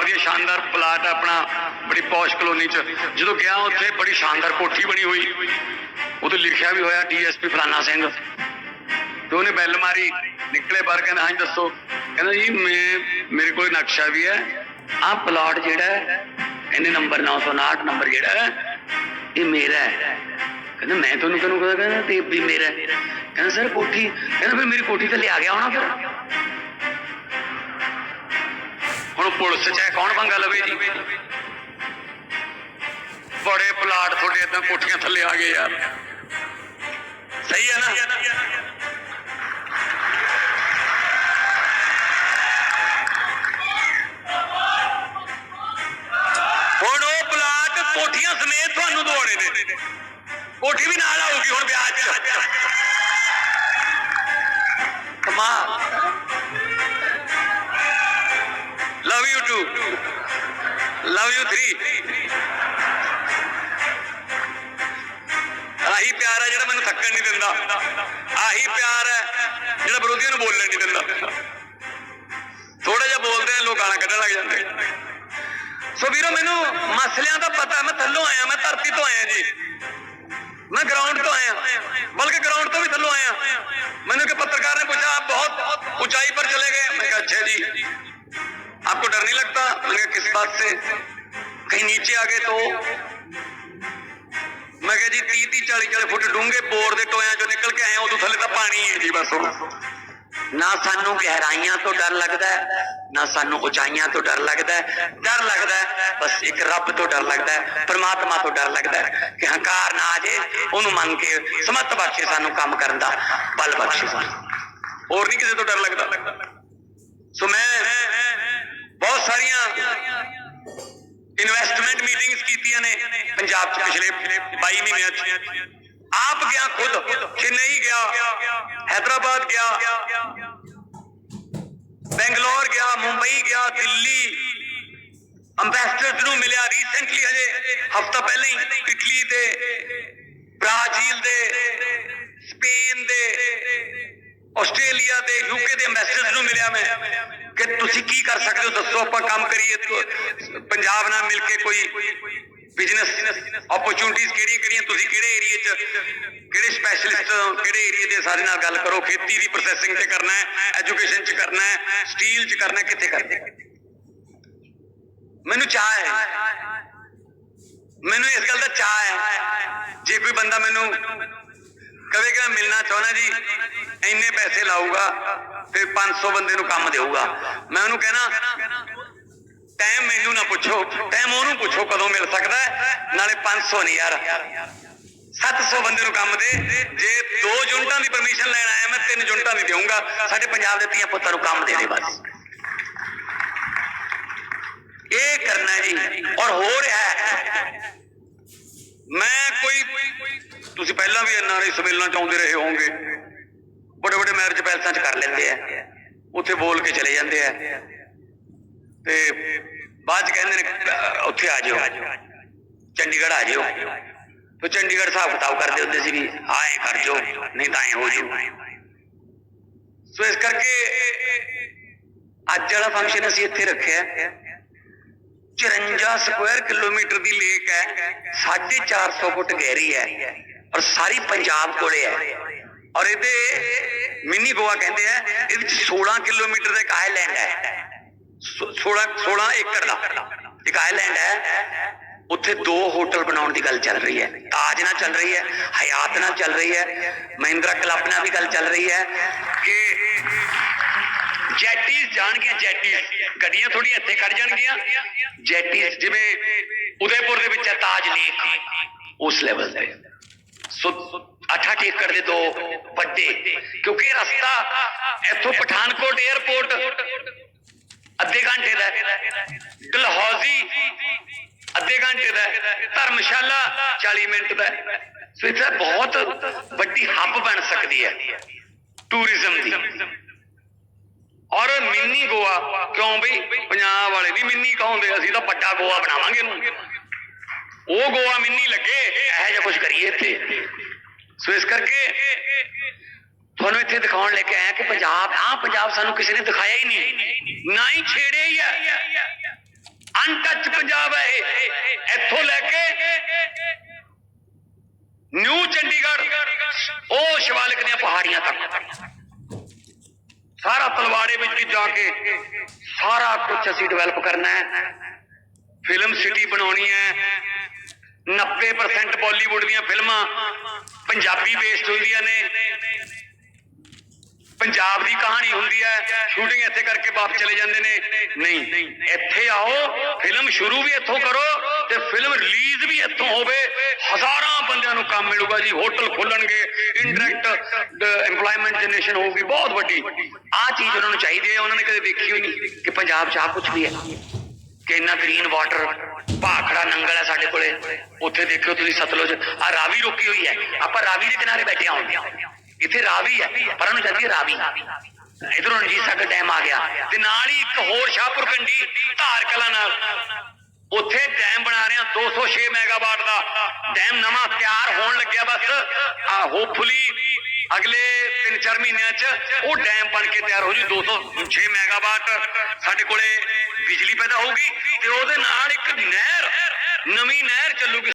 ਵਧੀਆ ਸ਼ਾਨਦਾਰ ਪਲਾਟ ਆ ਆਪਣਾ ਬੜੀ ਪੌਸ਼ ਕਲੋਨੀ ਚ। ਜਦੋਂ ਗਿਆ ਉੱਥੇ ਬੜੀ ਸ਼ਾਨਦਾਰ ਕੋਠੀ ਬਣੀ ਹੋਈ। ਉਹਤੇ ਲਿਖਿਆ ਵੀ ਹੋਇਆ ਡੀਐਸਪੀ ਫਲਾਨਾ ਸਿੰਘ। ਤੇ ਉਹਨੇ ਬੈਲ ਮਾਰੀ ਨਿਕਲੇ ਬਾਹਰ ਕਹਿੰਦਾ ਹਾਂਜੀ ਦੱਸੋ। ਕਹਿੰਦਾ ਜੀ ਮੈਂ ਮੇਰੇ ਕੋਲ ਨਕਸ਼ਾ ਵੀ ਹੈ। ਆਹ ਪਲਾਟ ਜਿਹੜਾ ਹੈ, ਇਹਨੇ ਨੰਬਰ 959 ਨੰਬਰ ਜਿਹੜਾ ਇਹ ਮੇਰਾ ਹੈ। ਕਹਿੰਦਾ ਮੈਂ ਤੁਹਾਨੂੰ ਕਿਹਨੂੰ ਕਹਦਾ ਕਹਿੰਦਾ ਤੇ ਵੀ ਮੇਰਾ ਕਹਿੰਦਾ ਸਰ ਕੋਠੀ ਕਹਿੰਦਾ ਫਿਰ ਮੇਰੀ ਕੋਠੀ ਤੇ ਲਿਆ ਗਿਆ ਹੋਣਾ ਫਿਰ? ਹੁਣ ਪੁਲਿਸ ਚ ਕੌਣ ਪੰਗਾ ਲਵੇ ਜੀ? ਬੜੇ ਪਲਾਟ ਤੁਹਾਡੇ ਇਦਾਂ ਕੋਠੀਆਂ ਥੱਲੇ ਆ ਗਏ ਯਾਰ। ਸਹੀ ਹੈ ਨਾ? ਹੁਣ ਉਹ ਪਲਾਟ ਕੋਠੀਆਂ ਸਮੇਤ ਤੁਹਾਨੂੰ ਦਵਾਉਣੇ ਨੇ। ਕੋਠੀ ਵੀ ਨਾਲ ਆਊਗੀ ਹੁਣ ਵਿਆਹ 'ਚ। ਕਮਾਲ। ਲਵ 3 ਆਹੀ ਪਿਆਰ ਹੈ ਜਿਹੜਾ ਮੈਨੂੰ ਥੱਕਣ ਨਹੀਂ ਦਿੰਦਾ। ਆਹੀ ਪਿਆਰ ਹੈ ਜਿਹੜਾ ਵਿਰੋਧੀਆਂ ਨੂੰ ਬੋਲਣ ਨਹੀਂ ਦਿੰਦਾ। ਥੋੜਾ ਜਿਹਾ ਬੋਲਦੇ ਆ, ਲੋਕ ਗਾਲਾਂ ਕੱਢਣ ਲੱਗ ਜਾਂਦੇ। ਸੋ ਵੀਰੋ, ਮੈਨੂੰ ਮਸਲਿਆਂ ਦਾ ਪਤਾ, ਮੈਂ ਥੱਲੋਂ ਆਇਆ, ਮੈਂ ਧਰਤੀ ਤੋਂ ਆਇਆ ਜੀ। ਆਗੇ ਤੋ ਮੈਂ ਕਿਹਾ ਜੀ 30 30 40 40 ਫੁੱਟ ਡੂੰਘੇ ਬੋਰ ਦੇ ਟੋਇਆਂ ਚੋਂ ਨਿਕਲ ਕੇ ਆਏ ਉਦੋਂ ਥੱਲੇ ਤਾਂ ਪਾਣੀ ਹੈ ਜੀ ਬਸ ਨਾ ਸਾਨੂੰ ਗਹਿਰਾਈਆਂ ਤੋਂ ਡਰ ਲੱਗਦਾ ਨਾ ਸਾਨੂੰ ਉਚਾਈਆਂ ਤੋਂ ਡਰ ਲੱਗਦਾ ਡਰ ਲੱਗਦਾ ਬਸ ਇੱਕ ਰੱਬ ਤੋਂ ਡਰ ਲੱਗਦਾ ਪਰਮਾਤਮਾ ਤੋਂ ਡਰ ਲੱਗਦਾ ਕਿ ਹੰਕਾਰ ਨਾ ਆ ਜੇ ਉਹਨੂੰ ਮੰਨ ਕੇ ਸਮਤ ਬਖਸ਼ੇ ਸਾਨੂੰ ਕੰਮ ਕਰਨ ਦਾ, ਬਲ ਬਖਸ਼ੇ ਹੋਰ ਨਹੀਂ ਕਿਸੇ ਤੋਂ ਡਰ ਲੱਗਦਾ। ਚੇਨਈ ਗਿਆ ਹੈਦਰਾਬਾਦ ਗਿਆ ਬੈਂਗਲੌਰ ਗਿਆ ਮੁੰਬਈ ਗਿਆ ਦਿੱਲੀ ਅੰਬੈਸਡਰਸ ਨੂੰ ਮਿਲਿਆ ਰੀਸੈਂਟਲੀ ਹਜੇ ਹਫਤਾ ਪਹਿਲਾਂ ਹੀ ਇਟਲੀ ਦੇ ਬ੍ਰਾਜ਼ੀਲ ਦੇ ਸਪੇਨ ਦੇ ਆਸਟ੍ਰੇਲੀਆ ਦੇ ਯੂਕੇ ਦੇ ਅੰਬੈਸਡਰਸ ਨੂੰ ਮਿਲਿਆ ਮੈਂ ਕਿ ਤੁਸੀਂ ਕੀ ਕਰ ਸਕਦੇ ਹੋ ਦੱਸੋ ਆਪਾਂ ਕੰਮ ਕਰੀਏ ਤੋ- ਪੰਜਾਬ ਨਾਲ ਮਿਲ ਕੇ ਕੋਈ ਬਿਜ਼ਨਸ ਓਪਰਚੁਨਿਟੀਜ਼ ਕਿਹੜੀਆਂ ਕਿਹੜੀਆਂ ਤੁਸੀਂ ਕਿਹੜੇ ਏਰੀਏ 'ਚ ਕਿਹੜੇ ਸਪੈਸ਼ਲਿਸਟ ਕਿਹੜੇ ਏਰੀਏ ਦੇ ਸਾਰੇ ਨਾਲ ਗੱਲ ਕਰੋ, ਖੇਤੀ ਦੀ ਪ੍ਰੋਸੈਸਿੰਗ ਤੇ ਕਰਨਾ ਹੈ ਐਜੂਕੇਸ਼ਨ 'ਚ ਕਰਨਾ ਹੈ ਸਟੀਲ 'ਚ ਕਰਨਾ ਕਿੱਥੇ ਕਰਨਾ ਮੈਨੂੰ ਚਾਹ ਹੈ। ਮੈਨੂੰ ਇਸ ਗੱਲ ਦਾ ਚਾਹ ਹੈ। ਜੇ ਕੋਈ ਬੰਦਾ ਮੈਨੂੰ ਕਵੇ ਕਿ ਮਿਲਣਾ ਚਾਹਣਾ ਜੀ, ਇੰਨੇ ਪੈਸੇ ਲਾਊਗਾ ਤੇ 500 ਬੰਦੇ ਨੂੰ ਕੰਮ ਦੇਊਗਾ। ਮੈਂ ਉਹਨੂੰ ਕਹਿਣਾ ਟਾਈਮ ਮੈਨੂੰ ਨਾ ਪੁੱਛੋ ਟਾਈਮ ਉਹਨੂੰ ਪੁੱਛੋ ਕਦੋਂ ਮਿਲ ਸਕਦਾ ਹੈ, ਨਾਲੇ 500 ਨਹੀਂ ਯਾਰ। 700 ਬੰਦੇ ਨੂੰ ਕੰਮ ਦੇ। ਜੇ ਦੋ ਯੂਨਿਟਾਂ ਦੀ ਪਰਮਿਸ਼ਨ ਲੈਣ ਆਇਆ ਮੈਂ, ਤਿੰਨ ਯੂਨਿਟਾਂ ਦੀ ਦੇਊਂਗਾ। ਸਾਡੇ ਪੰਜਾਬ ਦੇ ਧੀਆਂ ਪੁੱਤਾਂ ਨੂੰ ਕੰਮ ਦੇ ਦੇ ਬਸ। ਇਹ ਕਰਨਾ ਜੀ। ਔਰ ਹੋ ਰਿਹਾ ਹੈ। ਮੈਂ ਕੋਈ, ਤੁਸੀਂ ਪਹਿਲਾਂ ਵੀ ਐਨਆਰਆਈ ਸੰਮੇਲਨਾਂ ਚ ਆਉਂਦੇ ਰਹੇ ਹੋਵੋਗੇ। ਵੱਡੇ ਵੱਡੇ ਮੈਰਿਜ ਪੈਲਸਾਂ ਚ ਕਰ ਲੈਂਦੇ ਆ। ਉੱਥੇ ਬੋਲ ਕੇ ਚਲੇ ਜਾਂਦੇ ਆ। ਤੇ ਬਾਅਦ ਚ ਕਹਿੰਦੇ ਨੇ ਉੱਥੇ ਆ ਜਾਓ। ਚੰਡੀਗੜ੍ਹ ਆ ਜਾਓ। ਤੇ ਚੰਡੀਗੜ੍ਹ ਹਿਸਾਬ ਕਿਤਾਬ ਕਰਦੇ ਹੁੰਦੇ ਸੀ ਵੀ ਆਏ ਕਰ ਜਾਓ ਨਹੀਂ ਤਾਂ ਐ ਹੋ ਜਾਓ ਸੋ ਇਸ ਕਰਕੇ ਅੱਜ ਵਾਲਾ ਫੰਕਸ਼ਨ ਅਸੀਂ ਇੱਥੇ ਰੱਖਿਆ 54 ਸਕੁਆਇਰ ਕਿਲੋਮੀਟਰ ਦੀ ਲੇਕ ਹੈ 450 ਫੁੱਟ ਗਹਿਰੀ ਹੈ ਔਰ ਸਾਰੀ ਪੰਜਾਬ ਕੋਲੇ ਹੈ ਔਰ ਇਹਦੇ ਮਿੰਨੀ ਗੋਆ ਕਹਿੰਦੇ ਆ ਇਹਦੇ ਵਿੱਚ 16 ਕਿਲੋਮੀਟਰ ਦਾ ਇੱਕ ਆਈਲੈਂਡ ਹੈ 16 16 ਏਕੜ ਦਾ ਇੱਕ ਆਈਲੈਂਡ ਹੈ ਉੱਥੇ ਦੋ ਹੋਟਲ ਬਣਾਉਣ ਦੀ ਗੱਲ ਚੱਲ ਰਹੀ ਹੈ, ਤਾਜ ਨਾਲ ਚੱਲ ਰਹੀ ਹੈ, ਹਯਾਤ ਨਾਲ ਚੱਲ ਰਹੀ ਹੈ, ਮਹਿੰਦਰਾ ਕਲੱਬ ਨਾਲ ਵੀ ਗੱਲ ਚੱਲ ਰਹੀ ਹੈ ਕਿ ਜੈਟੀਜ਼ ਜਾਣਗੀਆਂ, ਜੈਟੀਜ਼ ਗੱਡੀਆਂ ਥੋੜੀ ਇੱਥੇ ਖੜ ਜਾਣਗੀਆਂ, ਜੈਟੀਜ਼ ਜਿਵੇਂ ਉਦੈਪੁਰ ਦੇ ਵਿੱਚ ਹੈ, ਤਾਜ ਲੇਕ ਉਸ ਲੈਵਲ ਤੇ ਸੋ 8 ਏਕੜ ਦੇ ਦੋ ਵੱਡੇ, ਕਿਉਂਕਿ ਇਹ ਰਸਤਾ ਇੱਥੋਂ ਪਠਾਨਕੋਟ 에ਅਰਪੋਰਟ ਅੱਧੇ ਘੰਟੇ ਦਾ ਹੈ। ਡਲਹੌਜ਼ੀ ਅੱਧੇ ਘੰਟੇ ਦਾ, ਧਰਮਸ਼ਾਲਾ 40 ਮਿੰਟ ਦਾ। ਸੋ ਇੱਥੇ ਬਹੁਤ ਵੱਡੀ ਹੱਬ ਬਣ ਸਕਦੀ ਹੈ ਟੂਰਿਜ਼ਮ ਦੀ। ਔਰ ਮਿੰਨੀ ਗੋਆ, ਕਿਉਂ ਬਈ? ਪੰਜਾਬ ਵਾਲੇ ਨਹੀਂ ਮਿੰਨੀ ਕਹਾਉਂਦੇ ਅਸੀਂ ਤਾਂ ਵੱਡਾ ਗੋਆ ਬਣਾਵਾਂਗੇ ਇਹਨੂੰ। ਉਹ ਗੋਆ ਮਿੰਨੀ ਲੱਗੇ, ਇਹੋ ਜਿਹਾ ਕੁਝ ਕਰੀਏ ਇੱਥੇ। ਸੋ ਇਸ ਕਰਕੇ ਤੁਹਾਨੂੰ ਇੱਥੇ ਦਿਖਾਉਣ ਲੈ ਕੇ ਆਇਆ ਕਿ ਪੰਜਾਬ, ਆਹ ਪੰਜਾਬ ਸਾਨੂੰ ਕਿਸੇ ਨੇ ਦਿਖਾਇਆ ਹੀ ਨਹੀਂ। ਨਾ ਹੀ ਛੇੜਿਆ ਹੀ ਹੈ ਅਨਟੱਚ ਪੰਜਾਬ ਹੈ ਇਹ ਇੱਥੋਂ ਲੈ ਕੇ ਨਿਊ ਚੰਡੀਗੜ੍ਹ ਉਹ ਸ਼ਿਵਾਲਿਕ ਦੀਆਂ ਪਹਾੜੀਆਂ ਤੱਕ ਸਾਰਾ ਤਲਵਾੜੇ ਵਿੱਚ ਜਾ ਕੇ ਸਾਰਾ ਕੁਝ ਅਸੀਂ ਡਿਵੈਲਪ ਕਰਨਾ ਹੈ ਫਿਲਮ ਸਿਟੀ ਬਣਾਉਣੀ ਹੈ 90% ਬਾਲੀਵੁੱਡ ਦੀਆਂ ਫਿਲਮਾਂ ਪੰਜਾਬੀ ਬੇਸਡ ਹੁੰਦੀਆਂ ਨੇ ਪੰਜਾਬ ਦੀ ਕਹਾਣੀ ਹੁੰਦੀ ਹੈ ਸ਼ੂਟਿੰਗ ਇੱਥੇ ਕਰਕੇ ਵਾਪਸ ਚਲੇ ਜਾਂਦੇ ਨੇ। ਨਹੀਂ, ਇੱਥੇ ਆਓ ਫਿਲਮ ਸ਼ੁਰੂ ਵੀ ਇੱਥੋਂ ਕਰੋ ਤੇ ਫਿਲਮ ਰਿਲੀਜ਼ ਵੀ ਇੱਥੋਂ ਹੋਵੇ। ਹਜ਼ਾਰਾਂ ਬੰਦਿਆਂ ਨੂੰ ਕੰਮ ਮਿਲੂਗਾ ਜੀ, ਹੋਟਲ ਖੁੱਲਣਗੇ ਇਨਡਾਇਰੈਕਟ EMPLOYMENT ਜਨਰੇਸ਼ਨ ਹੋਊਗੀ, ਬਹੁਤ ਵੱਡੀ। ਆਹ ਚੀਜ਼ ਉਹਨਾਂ ਨੂੰ ਚਾਹੀਦੀ ਹੈ, ਉਹਨਾਂ ਨੇ ਕਦੇ ਦੇਖੀ ਹੋਈ ਨਹੀਂ ਕਿ ਪੰਜਾਬ 'ਚ ਆਹ ਕੁਝ ਵੀ ਹੈ। ਕਿ ਇੰਨਾ ਗ੍ਰੀਨ ਵਾਟਰ ਭਾਖੜਾ ਨੰਗਲ ਹੈ ਸਾਡੇ ਕੋਲੇ। ਉੱਥੇ ਦੇਖਿਓ ਤੁਸੀਂ ਸਤਲੁਜ ਆ ਰਾਵੀ ਰੁਕੀ ਹੋਈ ਹੈ। ਆਪਾਂ ਰਾਵੀ ਦੇ ਕਿਨਾਰੇ ਬੈਠੇ ਆਉਂਦੇ ਹਾਂ ਇੱਥੇ ਰਾਵੀ ਹੈ, ਪਰ ਉਹਨੂੰ ਜਾਂਦੀ ਰਾਵੀ। ਇਧਰੋਂ ਰਣਜੀਤ ਸਾਗਰ ਡੈਮ ਆ ਗਿਆ। ਤੇ ਨਾਲ ਹੀ ਇੱਕ ਹੋਰ ਸ਼ਾਹਪੁਰ ਕੰਡੀ ਧਾਰ ਕਲਾ ਨਾਲ। ਉੱਥੇ ਡੈਮ ਬਣਾ ਰਹੇ ਹਾਂ 206 ਮੈਗਾਵਾਟ ਦਾ। ਡੈਮ ਨਵਾਂ ਤਿਆਰ ਹੋਣ ਲੱਗਿਆ ਬਸ। ਆ ਹੋਪਫੁਲੀ ਅਗਲੇ 3-4 ਮਹੀਨਿਆਂ 'ਚ ਉਹ ਡੈਮ ਬਣ ਕੇ ਤਿਆਰ ਹੋ ਜੂ 206 ਮੈਗਾਵਾਟ। ਸਾਡੇ ਕੋਲੇ ਬਿਜਲੀ ਪੈਦਾ ਹੋਊਗੀ ਤੇ ਉਹਦੇ ਨਾਲ ਇੱਕ ਨਹਿਰ, ਨਵੀਂ ਨਹਿਰ ਚੱਲੂਗੀ।